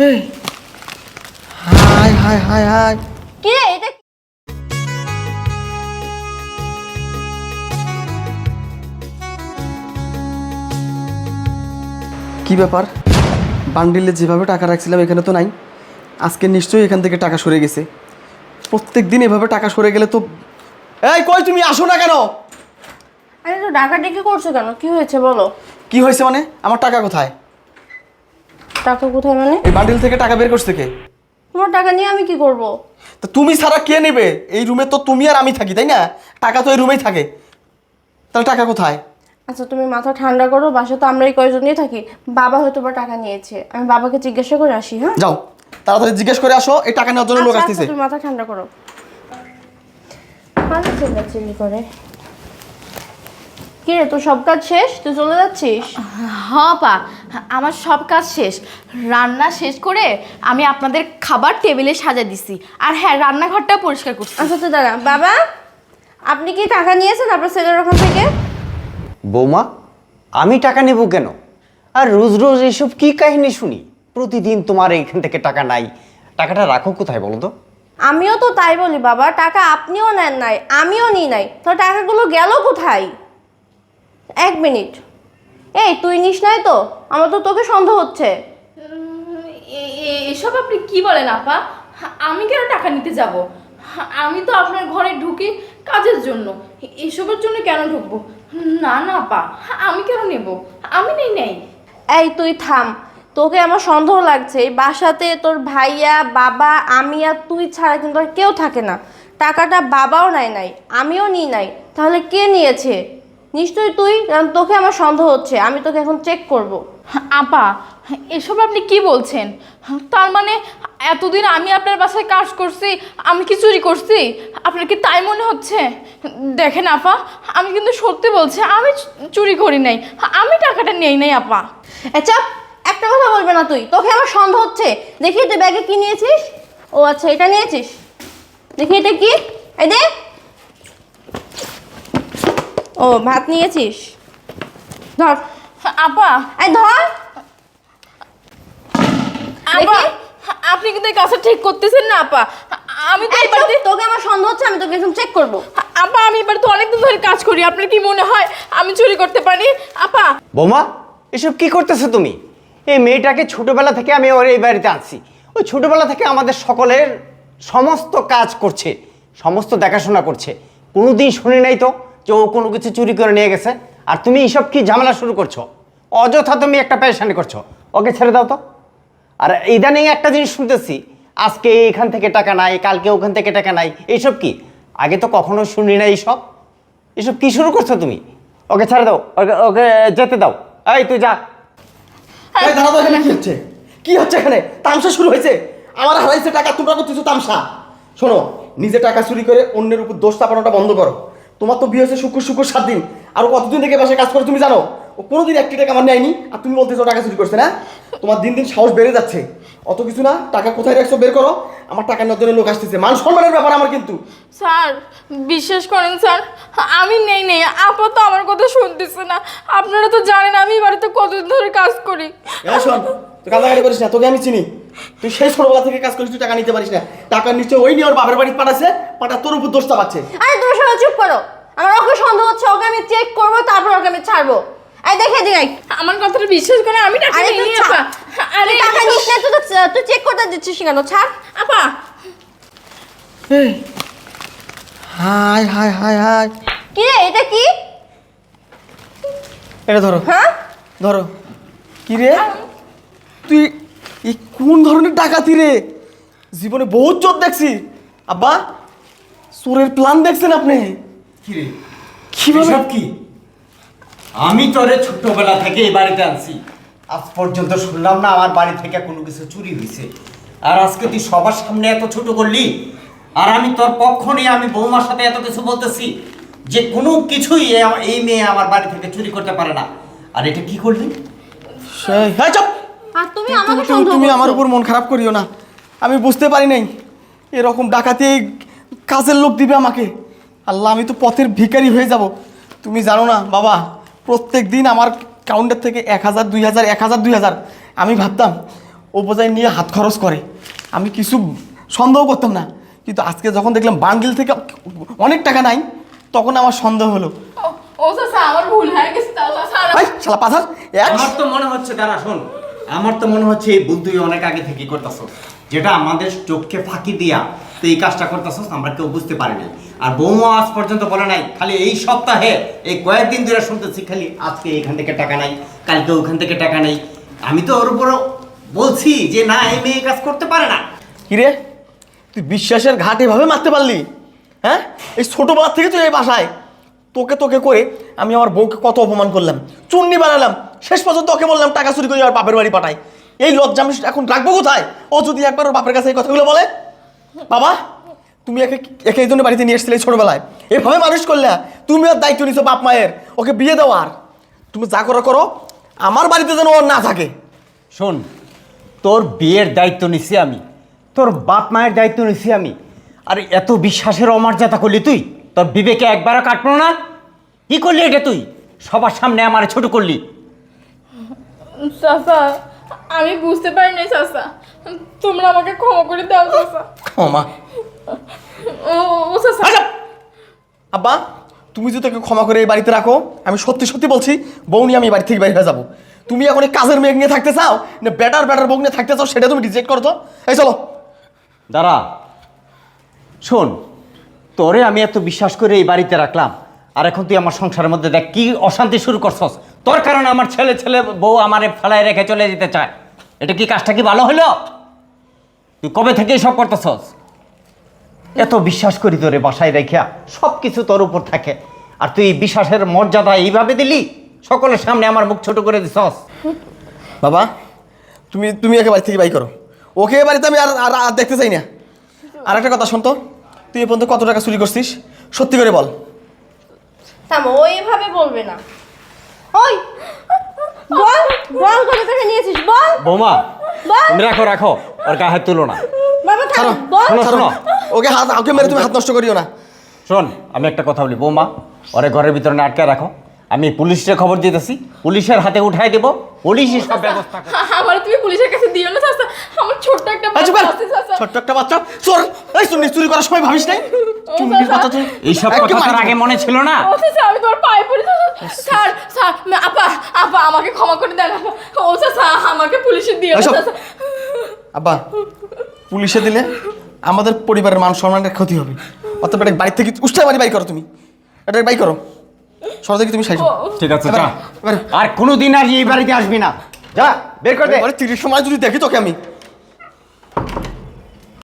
High high high high কি রে এটা কি? ব্যাপার? বান্ডিলে যেভাবে টাকা রাখছিলাম এখানে তো নাই। আজকে নিশ্চয়ই এখান থেকে টাকা সরে গেছে। প্রত্যেক দিন এভাবে টাকা সরে গেলে তো এই কই তুমি? আসো না কেন? আরে তো ডাকাডাকি করছ কেন? কি হয়েছে বলো? কি হয়েছে মানে? আমার টাকা কোথায়? টাকা কোথায় মানে? এই বান্ডিল থেকে টাকা বের করছে কে? তোমার টাকা নিয়ে আমি কি করব? তো তুমি ছাড়া কে নেবে? এই রুমে তো তুমি আর আমি থাকি তাই না? টাকা তো এই রুমেই থাকে। তাহলে টাকা কোথায়? আচ্ছা তুমি মাথা ঠান্ডা করো বাসা তো আমরা এই কয়জনই থাকি। বাবা হয়তো বা টাকা নিয়েছে। আমি বাবাকে জিজ্ঞাসা করে আসি হ্যাঁ? যাও তাড়াতাড়ি জিজ্ঞেস করে আসো এই টাকা নেওয়ার জন্য লোক আচ্ছা, আসতেছে। আচ্ছা, তুমি মাথা ঠান্ডা করো। মানে চিল্লাচিল্লি করে। কি রে তোর সব কাজ শেষ? তুই চলে যাচ্ছিস? হ্যাঁ পা আমার সব কাজ শেষ। রান্না শেষ করে আমি আপনাদের খাবার টেবিলে সাজা দিছি। আর হ্যাঁ রান্নাঘরটা পরিষ্কার করছি। আচ্ছা তো দাঁড়া। বাবা আপনি কি টাকা নিয়েছেন আপনার ছেলের ওখান থেকে? বৌমা আমি টাকা নেব কেন? আর রোজ রোজ এসব কি কাহিনী শুনি? প্রতিদিন তোমার এইখান থেকে টাকা নাই। টাকাটা রাখো কোথায় বলো তো? আমিও তো তাই বলি বাবা টাকা আপনিও নেন নাই আমিও নিই নাই। তো টাকাগুলো গেল কোথায়? এক মিনিট। এই তুই নিস নাই তো? আমার তো তোকে সন্দেহ হচ্ছে। এসব আপনি কি বলেন আপা? আমি কেন টাকা নিতে যাব? আমি তো আপনার ঘরে ঢুকি কাজের জন্য। এসবের জন্য কেন ঢুকবো? না না আপা আমি কেন নেব? আমি নেই নেই। এই তুই থাম। তোকে আমার সন্দেহ লাগছে। এই বাসাতে তোর ভাইয়া বাবা আমি আর তুই ছাড়া কিন্তু আর কেউ থাকে না। টাকাটা বাবাও নেয় নাই আমিও নিই নাই। তাহলে কে নিয়েছে? নিশ্চয়ই তুই কারণ তোকে আমার সন্দেহ হচ্ছে আমি তোকে এখন চেক করব। আপা এসব আপনি কি বলছেন? তার মানে এতদিন আমি আপনার বাসায় কাজ করছি আমি কি চুরি করছি? আপনার কি তাই মনে হচ্ছে? দেখেন আপা আমি কিন্তু সত্যি বলছি আমি চুরি করি নাই আমি টাকাটা নেই নাই আপা। চাপ একটা কথা বলবে না তুই তোকে আমার সন্দেহ হচ্ছে। দেখি তুই ব্যাগে কি নিয়েছিস? ও আচ্ছা এটা নিয়েছিস। দেখি এটা কি? এই দে। ও ভাত নিয়েছিস? ধর। আপা এই ধর। আপা আপনি কিন্তু এই কাজটা ঠিক করতেছেন না আপা আমি তো এই এই তোকে আমার সন্দেহ হচ্ছে আমি তোকে এখন চেক করব। আপা আমি এবারে তো অনেকদিন ধরে কাজ করি আপনার কি মনে হয়? আমি চুরি করতে পারি? আপা বৌমা এসব কি করতেছো তুমি? এই মেয়েটাকে ছোটবেলা থেকে আমি ওর এই বাড়িতে আনছি। ওই ছোটবেলা থেকে আমাদের সকলের সমস্ত কাজ করছে সমস্ত দেখাশোনা করছে। কোনোদিন শুনি নাই তো? যে ও কোনো কিছু চুরি করে নিয়ে গেছে, আর তুমি এইসব কি ঝামেলা শুরু করছ? অযথা তুমি একটা পেরেশানি করছ। ওকে ছেড়ে দাও তো। আর ইদানিং একটা জিনিস শুনতেছি, আজকে এখান থেকে টাকা নাই, কালকে ওখান থেকে টাকা নাই, এইসব কি? আগে তো কখনো শুনি না এইসব এসব কি শুরু করছ তুমি? ওকে ছেড়ে দাও, ওকে ওকে যেতে দাও। এই, তুই যা। এখানে, কি হচ্ছে? কি হচ্ছে এখানে? তামসা শুরু হয়েছে। আমার হারাইছে টাকা, তোমরা করতেছো তামসা। শোনো, নিজে টাকা চুরি করে অন্যের উপর দোষ চাপানোটা বন্ধ করো। তোমার তো বিয়ে হয়েছে শুক্র শুক্র সাত দিন। আর কতদিন থেকে বাসায় কাজ করে তুমি জানো? ও কোনোদিন একটি টাকা আমার নেয়নি আর তুমি বলতেছো টাকা চুরি করছে না? তোমার দিন দিন সাহস বেড়ে যাচ্ছে। অত কিছু না টাকা কোথায় রাখছো বের করো। আমার টাকা নেওয়ার জন্য লোক আসতেছে। মান সম্মানের ব্যাপার আমার কিন্তু। স্যার বিশ্বাস করেন স্যার আমি নেই নেই আপা তো আমার কথা শুনতেছে না। আপনারা তো জানেন আমি বাড়িতে কতদিন ধরে কাজ করি। হ্যাঁ শোন তুই কান্দাকাটি করিস না তোকে আমি চিনি। তুই সেই ছোটবেলা থেকে কাজ করিস তুই টাকা নিতে পারিস না। টাকা নিশ্চয় ওই নিয়ে ওর বাপের বাড়ি পাঠাচ্ছে পাঠা তোর উপর দোষ চাপাচ্ছে। আরে তুমি সবাই চুপ করো। আমার ওকে সন্দেহ হচ্ছে ওকে আমি চেক করব তারপর ওকে আমি ছাড়বো। এই দেখে দিই আমার কথাটা বিশ্বাস করে আমি টাকা আরে নেই তুই আপা। আরে তুই টাকা নিস না তুই তো- তুই চেক করতে দিচ্ছিস কেন? ছাড়। আপা। হাই হাই হাই হাই কি রে এটা কি? এটা ধরো। হ্যাঁ? ধরো। কি রে? তুই এই কোন ধরনের ডাকাতি রে? জীবনে বহুত চোর দেখছি। আব্বা চোরের প্ল্যান দেখছেন আপনি? কিরে কীভাবে? এসব কি? আমি তোরে ছোটবেলা থেকে এই বাড়িতে আনছি। আজ পর্যন্ত শুনলাম না আমার বাড়ি থেকে কোনো কিছু চুরি হয়েছে। আর আজকে তুই সবার সামনে এত ছোট করলি আর আমি তোর পক্ষ নিয়ে আমি বৌমার সাথে এত কিছু বলতেছি যে কোনো কিছুই এই মেয়ে আমার বাড়ি থেকে চুরি করতে পারে না। আর এটা কি করলি? সেই- হ্যাঁ চুপ! আর তুমি তুমি- আমাকে সন্দেহ তুমি আমার। উপর মন খারাপ করিও না। আমি বুঝতে পারি নাই। এরকম ডাকাতি কাজের লোক দিবে আমাকে। আল্লাহ আমি তো পথের ভিখারি হয়ে যাব। তুমি জানো না বাবা প্রত্যেক দিন আমার কাউন্টার থেকে এক হাজার দুই হাজার এক হাজার দুই হাজার। আমি ভাবতাম ও বোঝাই নিয়ে হাত খরচ করে। আমি কিছু সন্দেহ করতাম না। কিন্তু আজকে যখন দেখলাম বান্ডিল থেকে অনেক টাকা নাই তখন আমার সন্দেহ হলো। ও- ও চাচা আমার ভুল হয়ে গেছে তা শালা পাথার আমার মনে হচ্ছে দাঁড়া শোন। আমার তো মনে হচ্ছে এই ভুল তুই অনেক আগে থেকে করতেছস। যেটা আমাদের চোখকে ফাঁকি দিয়া তুই এই কাজটা করতেছস, আমরা কেউ বুঝতে পারিনি। আর বৌমা আজ পর্যন্ত বলে নাই, খালি এই সপ্তাহে, এই কয়েকদিন ধরে শুনতেছি, খালি আজকে এখান থেকে টাকা নাই, কালকে ওখান থেকে টাকা নেই। আমি তো ওর উপরও বলছি যে, না, এই মেয়ে কাজ করতে পারে না। কিরে? তুই বিশ্বাসের ঘাট এভাবে মারতে পারলি? হ্যাঁ? এই ছোটোবেলার থেকে তুই এই বাসায়। তোকে তোকে করে আমি আমার বউকে কত অপমান করলাম। চুন্নি বানালাম। শেষ পর্যন্ত তোকে বললাম, টাকা চুরি করে আমার বাপের বাড়ি পাঠাই এই লজ্জা আমি এখন রাখব কোথায়? ও যদি একবার ওর বাপের কাছে এই কথাগুলো বলে বাবা তুমি একে একে এই জন্য বাড়িতে নিয়ে এসেছিলে এই ছোটোবেলায়। এভাবে মানুষ করলে তুমি আর দায়িত্ব নিছো বাপ মায়ের। ওকে বিয়ে দেওয়ার তুমি যা করো করো। আমার বাড়িতে যেন ওর না থাকে। শোন তোর বিয়ের দায়িত্ব নিছি আমি। তোর বাপ মায়ের দায়িত্ব নিছি আমি। আর এত বিশ্বাসের অমর্যাদা করলি তুই? তোর বিবেকে একবারও কাটলো না? কি করলি এটা তুই? সবার সামনে আমার ছোট করলি। চাচা আমি বুঝতে পারিনি চাচা। তোমরা আমাকে ক্ষমা করে দাও চাচা। ক্ষমা? ও ও চাচা। আচ্ছা! আব্বা তুমি যদি তাকে ক্ষমা করে এই বাড়িতে রাখো আমি সত্যি সত্যি বলছি বউ নিয়ে আমি এই বাড়ি থেকে বাইরে হয়ে যাব। তুমি এখন এই কাজের মেয়ে নিয়ে থাকতে চাও না বেটার বেটার বউ নিয়ে থাকতে চাও সেটা তুমি রিজেক্ট করো তো। এই চলো। দাঁড়া। শোন তোরে আমি এত বিশ্বাস করে এই বাড়িতে রাখলাম আর এখন তুই আমার সংসারের মধ্যে দেখ কি অশান্তি শুরু করছস। তোর কারণে আমার ছেলে ছেলে বউ আমারে ফেলায় রেখে চলে যেতে চায়। এটা কি কাজটা কি ভালো হলো? তুই কবে থেকে সব করতেছস? এত বিশ্বাস করি তোরে বাসায় রেখা সব কিছু তোর উপর থাকে। আর তুই বিশ্বাসের মর্যাদা এইভাবে দিলি সকলের সামনে আমার মুখ ছোট করে দিছস। বাবা তুমি তুমি একে বাড়ি থেকে বাই করো। ওকে এ বাড়িতে আমি আর আর আর দেখতে চাই না। আর একটা কথা শুনতো তুই এ পর্যন্ত কত টাকা চুরি করছিস? সত্যি করে বল। থামো ও এভাবে বলবে না। ওই! বল বল কোথা থেকে নিয়েছিস বল! বৌমা বল! রাখো রাখো ওর গায়ে হাত তুলো না। বাবা ছাড়ো শোনো, শোনো। ওকে হাত ওকে মেরে তুমি হাত নষ্ট করিও না। শোন আমি একটা কথা বলি বৌমা ওরে ঘরের ভিতরে না আটকে রাখো। আমি পুলিশের খবর দিতেছি পুলিশের হাতে উঠাই দেব পুলিশই সব ব্যবস্থা করবে। আমার তুমি পুলিশের কাছে দিও না চাচা আমার ছোট্ট একটা বাচ্চা কর। আছে চাচা ছোট্ট একটা বাচ্চা। চোর এই চুরি চুরি করার সময় ভাবিস নাই? তুই এইসব কথা তোর আগে মনে ছিল না? ও চাচা আমি তোমার পায়ে পড়ি স্যার স্যার আপা আপা আমাকে ক্ষমা করে দেন ও চাচা আমাকে পুলিশে দিও না এসব। পুলিশে দিলে আমাদের পরিবারের মান সম্মানের ক্ষতি হবে। অর্থাৎ এটা বাড়ি থেকে উষ্টা বাড়ি বাই করো তুমি। এটা বাই করো। সর দেখি তুমি সাইজ। ঠিক আছে যা। আর কোনোদিন আর এই বাড়িতে আসবি না। যা বের করে দে। তিরিশ সময় যদি দেখি তোকে আমি।